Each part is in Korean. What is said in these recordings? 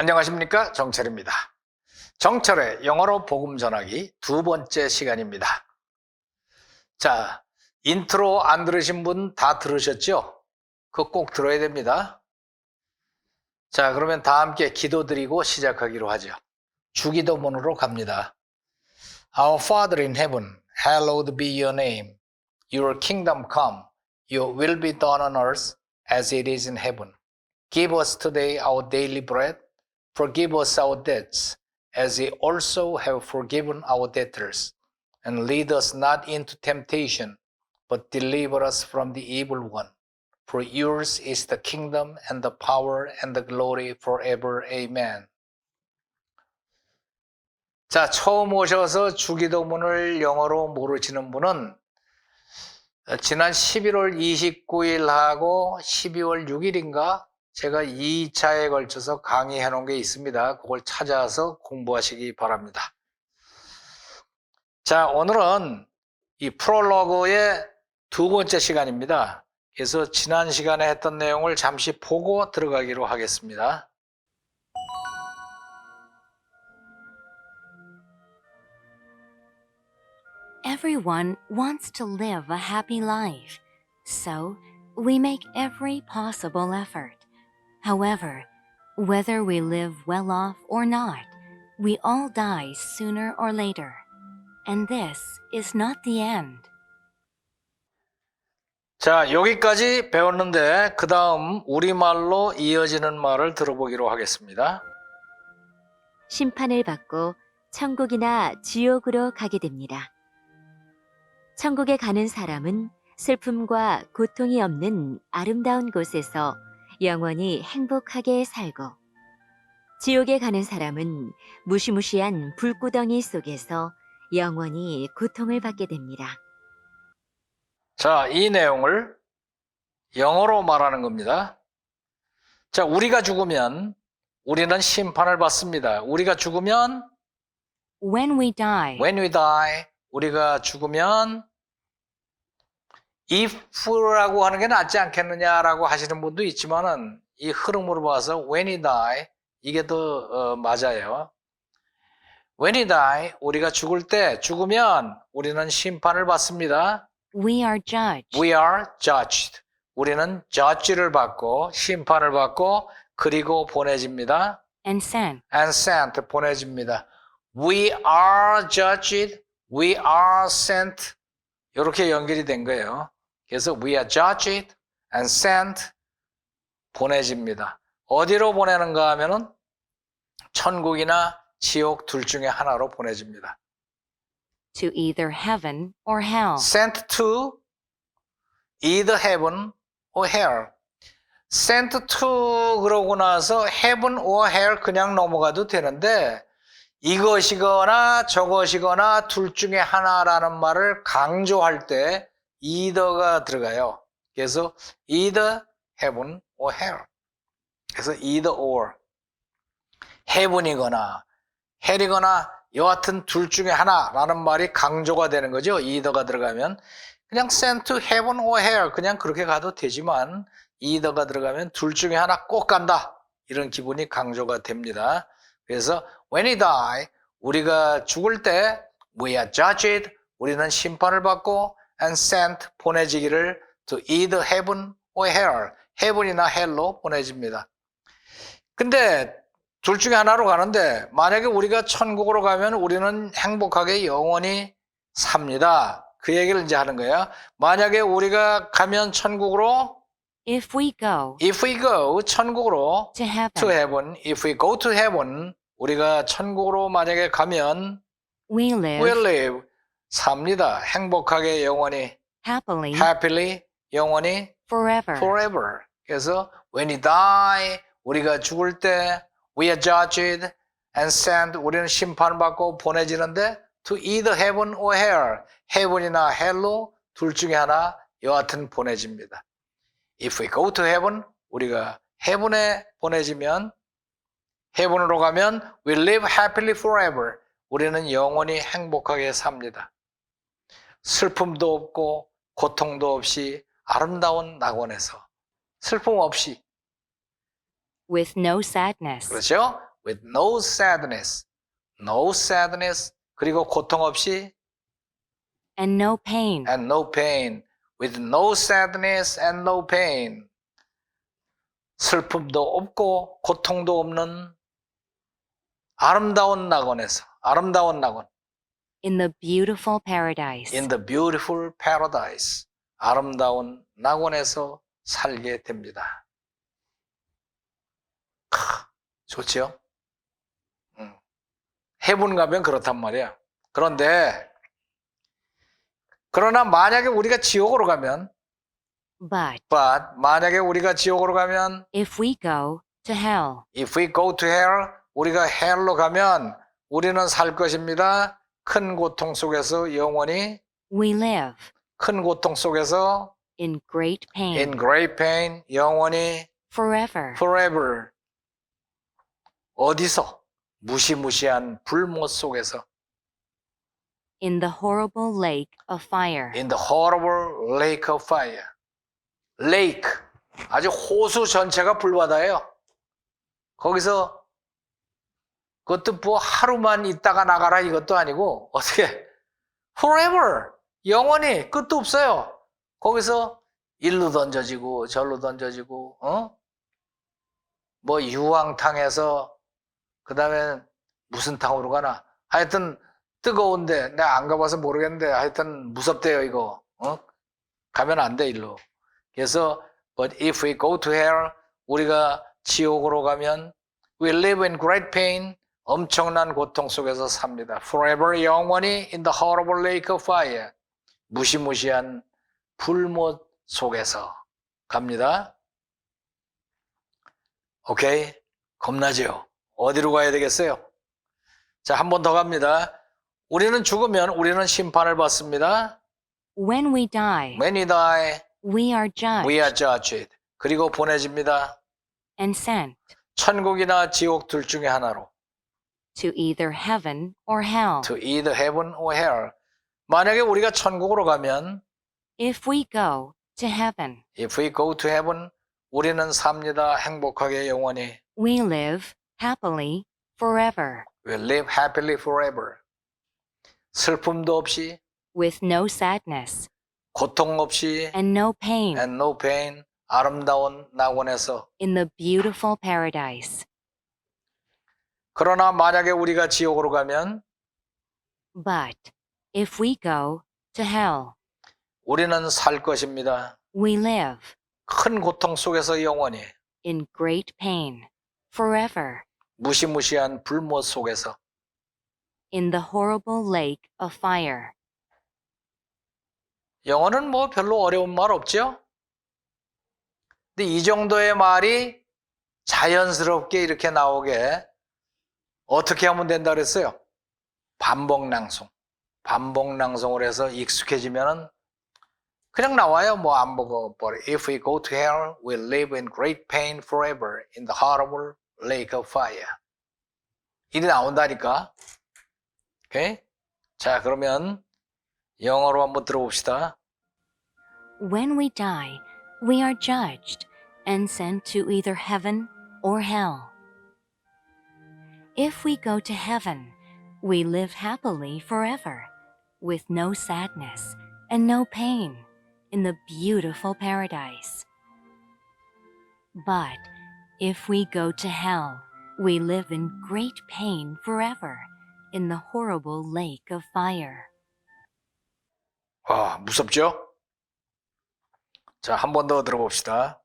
안녕하십니까 정철입니다. 정철의 영어로 복음 전하기 두 번째 시간입니다. 자, 인트로 안 들으신 분 다 들으셨죠? 그거 꼭 들어야 됩니다. 자, 그러면 다 함께 기도드리고 시작하기로 하죠. 주기도문으로 갑니다. Our Father in heaven, hallowed be your name. Your kingdom come. Your will be done on earth as it is in heaven. Give us today our daily bread. Forgive us our debts, as we also have forgiven our debtors. And lead us not into temptation, but deliver us from the evil one. For yours is the kingdom and the power and the glory forever. Amen. 자, 처음 오셔서 주기도문을 영어로 모르시는 분은 지난 11월 29일하고 12월 6일인가 제가 2차에 걸쳐서 강의해 놓은 게 있습니다. 그걸 찾아서 공부하시기 바랍니다. 자, 오늘은 이 프롤로그의 두 번째 시간입니다. 그래서 지난 시간에 했던 내용을 잠시 보고 들어가기로 하겠습니다. Everyone wants to live a happy life, so we make every possible effort. However, whether we live well off or not, we all die sooner or later. And this is not the end. 자, 여기까지 배웠는데 그 다음 우리말로 이어지는 말을 들어보기로 하겠습니다. 심판을 받고 천국이나 지옥으로 가게 됩니다. 천국에 가는 사람은 슬픔과 고통이 없는 아름다운 곳에서 영원히 행복하게 살고, 지옥에 가는 사람은 무시무시한 불구덩이 속에서 영원히 고통을 받게 됩니다. 자, 이 내용을 영어로 말하는 겁니다. 자, 우리가 죽으면 우리는 심판을 받습니다. 우리가 죽으면 When we die, when we die 우리가 죽으면 if라고 하는 게 낫지 않겠느냐라고 하시는 분도 있지만은 이 흐름으로 봐서 when we die 이게 더 어, 맞아요. when we die 우리가 죽을 때 죽으면 우리는 심판을 받습니다. we are judged. We are judged. 우리는 judge를 받고 심판을 받고 그리고 보내집니다. and sent. and sent 보내집니다. We are judged. We are sent. 이렇게 연결이 된 거예요. 그래서 we are judged and sent 보내집니다. 어디로 보내는가 하면은 천국이나 지옥 둘 중에 하나로 보내집니다. to either heaven or hell. sent to either heaven or hell. sent to 그러고 나서 heaven or hell 그냥 넘어가도 되는데 이것이거나 저것이거나 둘 중에 하나라는 말을 강조할 때 either가 들어가요. 그래서 either heaven or hell. 그래서 either or heaven이거나 hell이거나 여하튼 둘 중에 하나라는 말이 강조가 되는 거죠. either가 들어가면 그냥 sent to heaven or hell 그냥 그렇게 가도 되지만 either가 들어가면 둘 중에 하나 꼭 간다. 이런 기분이 강조가 됩니다. 그래서 when we die 우리가 죽을 때 we are judged 우리는 심판을 받고 and sent 보내지기를 to either heaven or hell heaven이나 hell로 보내집니다. 근데 둘 중에 하나로 가는데 만약에 우리가 천국으로 가면 우리는 행복하게 영원히 삽니다. 그 얘기를 이제 하는 거예요. 만약에 우리가 가면 천국으로 If we go if we go 천국으로 to heaven, to heaven if we go to heaven 우리가 천국으로 만약에 가면 we live we live 삽니다. 행복하게 영원히 happily happily 영원히 forever. forever. 그래서 when we die 우리가 죽을 때 we are judged and sent 우리는 심판받고 보내지는데 to either heaven or hell heaven이나 hell로 둘 중에 하나 여하튼 보내집니다. If we go to heaven 우리가 heaven에 보내지면 heaven으로 가면 we live happily forever 우리는 영원히 행복하게 삽니다. 슬픔도 없고 고통도 없이 아름다운 낙원에서 슬픔 없이 with no sadness. 그렇죠? with no sadness, no sadness, 그리고 고통 없이 and no pain. and no pain, with no sadness and no pain. 슬픔도 없고 고통도 없는 아름다운 낙원에서 아름다운 낙원 in the beautiful paradise. in the beautiful paradise 아름다운 낙원에서 살게 됩니다. 크, 좋지요? 음. 해분 가면 그렇단 말이야. 그런데 그러나 만약에 우리가 지옥으로 가면 But but 만약에 우리가 지옥으로 가면 if we go to hell, if we go to hell 우리가 헬로 가면 우리는 살 것입니다. 큰 고통 속에서 영원히 we live 큰 고통 속에서 in great pain in great pain 영원히 forever forever 어디서 무시무시한 불못 속에서 in the horrible lake of fire. in the horrible lake of fire lake 아주 호수 전체가 불바다예요 거기서 그것도 뭐 하루만 있다가 나가라 이것도 아니고 어떻게? Forever. 영원히. 끝도 없어요. 거기서 일로 던져지고 절로 던져지고 어? 뭐 유황탕에서 그 다음에 무슨 탕으로 가나? 하여튼 뜨거운데 내가 안 가봐서 모르겠는데 하여튼 무섭대요 이거. 어? 가면 안 돼 일로. 그래서 but if we go to hell 우리가 지옥으로 가면 we live in great pain 엄청난 고통 속에서 삽니다. Forever 영원히 in the horrible lake of fire. 무시무시한 불못 속에서 갑니다. 오케이? 겁나죠 어디로 가야 되겠어요? 자 한 번 더 갑니다. 우리는 죽으면 우리는 심판을 받습니다. When we die, when we die we are judged we are judged. 그리고 보내집니다. and sent. 천국이나 지옥 둘 중에 하나로 to either heaven or hell. to either heaven or hell 만약에 우리가 천국으로 가면 If we go to heaven, if we go to heaven 우리는 삽니다 행복하게 영원히 we live happily forever we live happily forever 슬픔도 없이 with no sadness 고통 없이 and no pain and no pain 아름다운 낙원에서 in the beautiful paradise. 그러나 만약에 우리가 지옥으로 가면 But if we go to hell, 우리는 살 것입니다 we live 큰 고통 속에서 영원히 in great pain forever 무시무시한 불못 속에서 in the horrible lake of fire. 영어는 뭐 별로 어려운 말 없죠? 근데 이 정도의 말이 자연스럽게 이렇게 나오게 어떻게 하면 된다 그랬어요? 반복 낭송. 반복 낭송을 해서 익숙해지면은 그냥 나와요. 뭐 안 보고. But if we go to hell, we'll live in great pain forever in the horrible lake of fire. 일이 나온다니까. 오케이? 자, 그러면 영어로 한번 들어봅시다. When we die, we are judged and sent to either heaven or hell. If we go to heaven, we live happily forever, with no sadness and no pain, in the beautiful paradise. But if we go to hell, we live in great pain forever, in the horrible lake of fire. 와, 무섭죠? 자, 한 번 더 들어봅시다.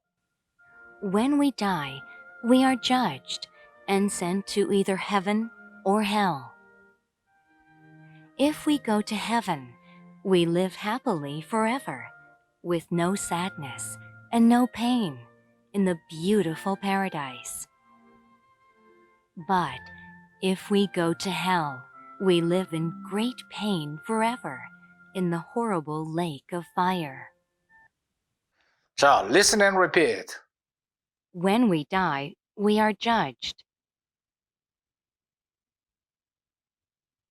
When we die, we are judged and sent to either heaven or hell. If we go to heaven, we live happily forever, with no sadness and no pain, in the beautiful paradise. But if we go to hell, we live in great pain forever, in the horrible lake of fire. 자, listen and repeat. When we die, we are judged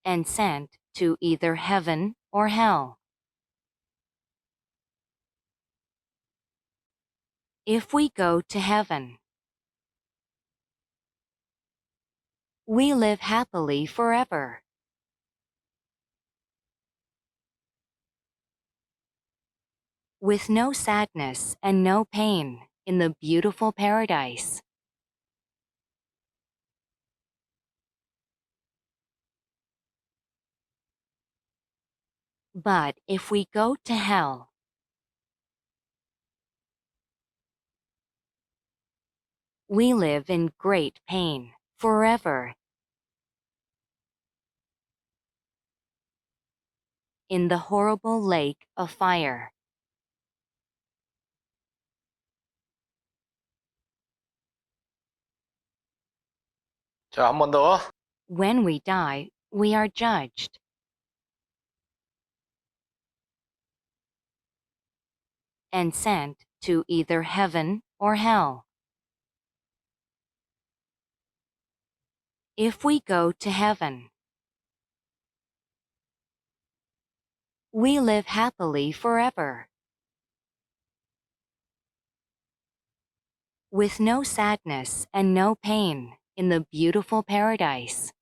and sent to either heaven or hell. If we go to heaven, we live happily forever. With no sadness and no pain in the beautiful paradise. But if we go to hell, we live in great pain forever. In the horrible lake of fire. 자, 한 번 더. When we die, we are judged. And sent to either heaven or hell. If we go to heaven, we live happily forever. With no sadness and no pain in the beautiful paradise.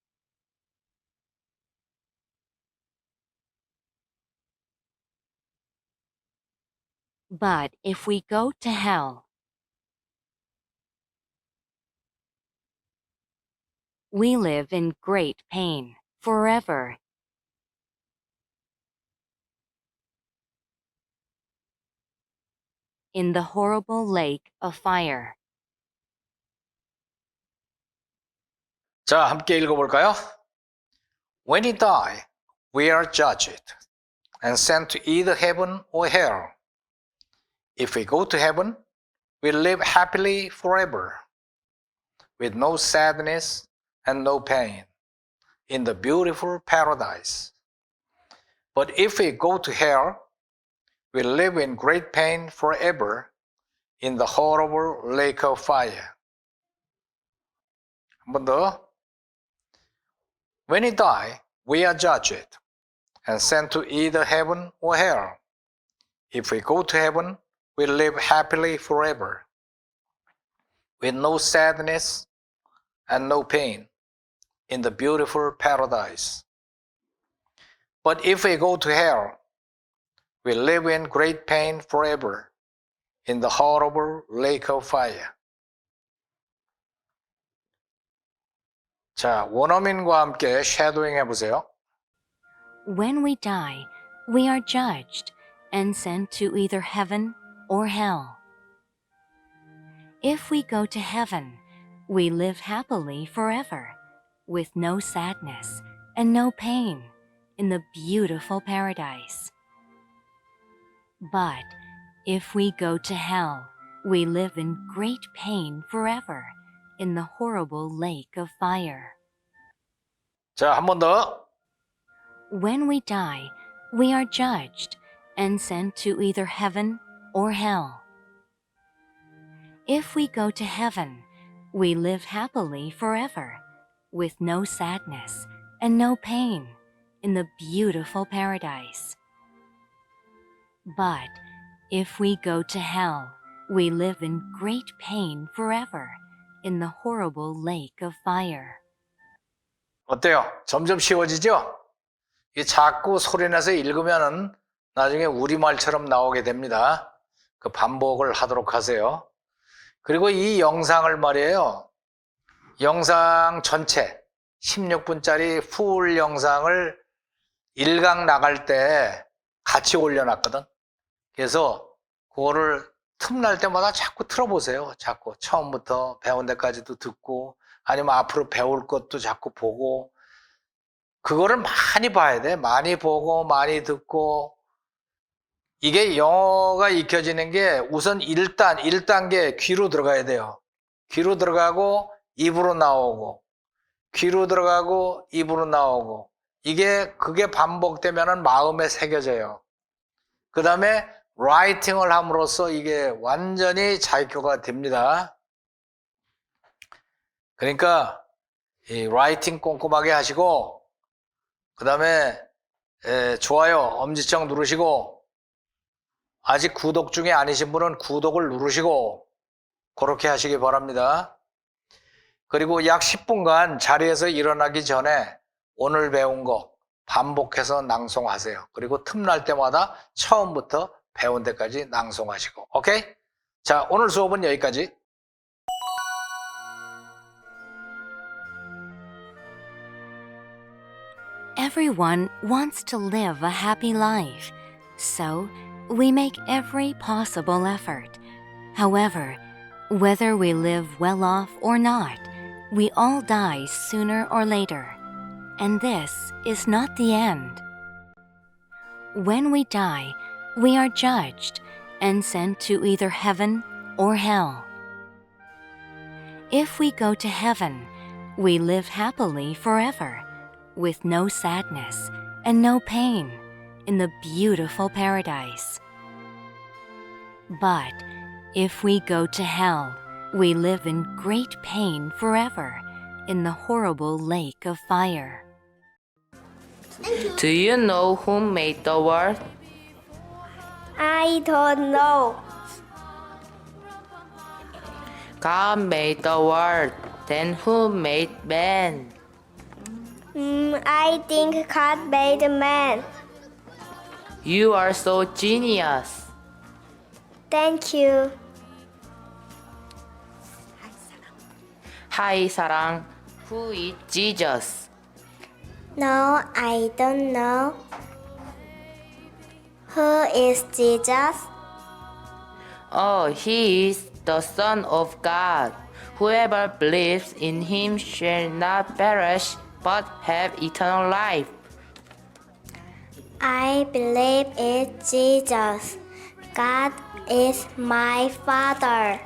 But if we go to hell, we live in great pain forever. In the horrible lake of fire. 자, 함께 읽어볼까요? When we die, we are judged and sent to either heaven or hell. If we go to heaven, we live happily forever, with no sadness and no pain, in the beautiful paradise. But if we go to hell, we live in great pain forever, in the horrible lake of fire. 한 번 더. When we die, we are judged and sent to either heaven or hell. If we go to heaven, we live happily forever, with no sadness and no pain, in the beautiful paradise. But if we go to hell, we live in great pain forever, in the horrible lake of fire. 자, 원어민과 함께 쉐도잉 해보세요. When we die, we are judged and sent to either heaven or hell. If we go to heaven, we live happily forever, with no sadness and no pain, in the beautiful paradise. But if we go to hell, we live in great pain forever, in the horrible lake of fire. 자, 한 번 더. When we die, we are judged and sent to either heaven or hell. If we go to heaven, we live happily forever, with no sadness and no pain, in the beautiful paradise. But if we go to hell, we live in great pain forever, in the horrible lake of fire. 어때요? 점점 쉬워지죠? 이 자꾸 소리내서 읽으면은 나중에 우리말처럼 나오게 됩니다. 그 반복을 하도록 하세요. 그리고 이 영상을 말이에요. 영상 전체 16분짜리 풀 영상을 일강 나갈 때 같이 올려놨거든. 그래서 그거를 틈날 때마다 자꾸 틀어보세요. 자꾸 처음부터 배운 데까지도 듣고 아니면 앞으로 배울 것도 자꾸 보고 그거를 많이 봐야 돼. 많이 보고 많이 듣고 이게 영어가 익혀지는 게 우선 1단, 1단계 귀로 들어가야 돼요. 귀로 들어가고 입으로 나오고 귀로 들어가고 입으로 나오고 이게 그게 반복되면은 마음에 새겨져요. 그 다음에 라이팅을 함으로써 이게 완전히 자기표가 됩니다. 그러니까 이 라이팅 꼼꼼하게 하시고 그 다음에 좋아요 엄지척 누르시고 아직 구독 중에 아니신 분은 구독을 누르시고 그렇게 하시기 바랍니다. 그리고 약 10분간 자리에서 일어나기 전에 오늘 배운 거 반복해서 낭송하세요. 그리고 틈날 때마다 처음부터 배운 데까지 낭송하시고. 오케이? 자, 오늘 수업은 여기까지. We make every possible effort. However, whether we live well off or not, we all die sooner or later. And this is not the end. When we die, we are judged and sent to either heaven or hell. If we go to heaven, we live happily forever with no sadness and no pain in the beautiful paradise. But if we go to hell, we live in great pain forever in the horrible lake of fire. Do you know who made the world? I don't know. God made the world. Then who made man? Mm, I think God made man. You are so genius. Thank you. Hi, 사랑. Who is Jesus? No, I don't know. Who is Jesus? Oh, he is the Son of God. Whoever believes in him shall not perish, but have eternal life. I believe in Jesus. God is my Father.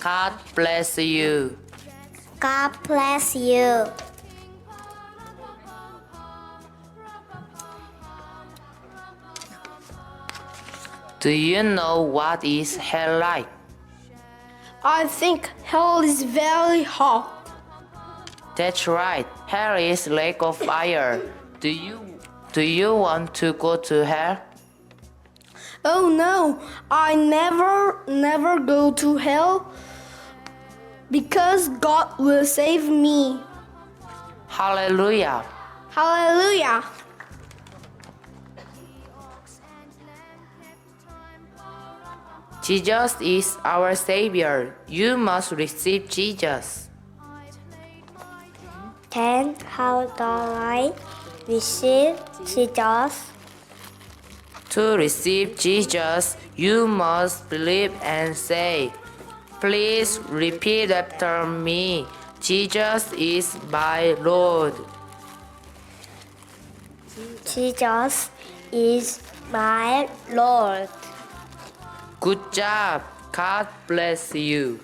God bless you. God bless you. Do you know what is hell like? I think hell is very hot. That's right. Hell is lake of fire. Do you do you want to go to hell? Oh no, I never, never go to hell because God will save me. Hallelujah. Hallelujah. Jesus is our Savior. You must receive Jesus. Then how do I receive Jesus? To receive Jesus, you must believe and say, Please repeat after me. Jesus is my Lord. Jesus is my Lord. Good job. God bless you.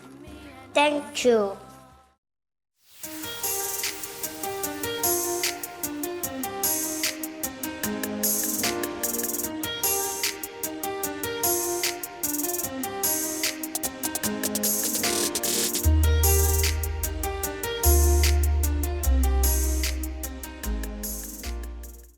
Thank you.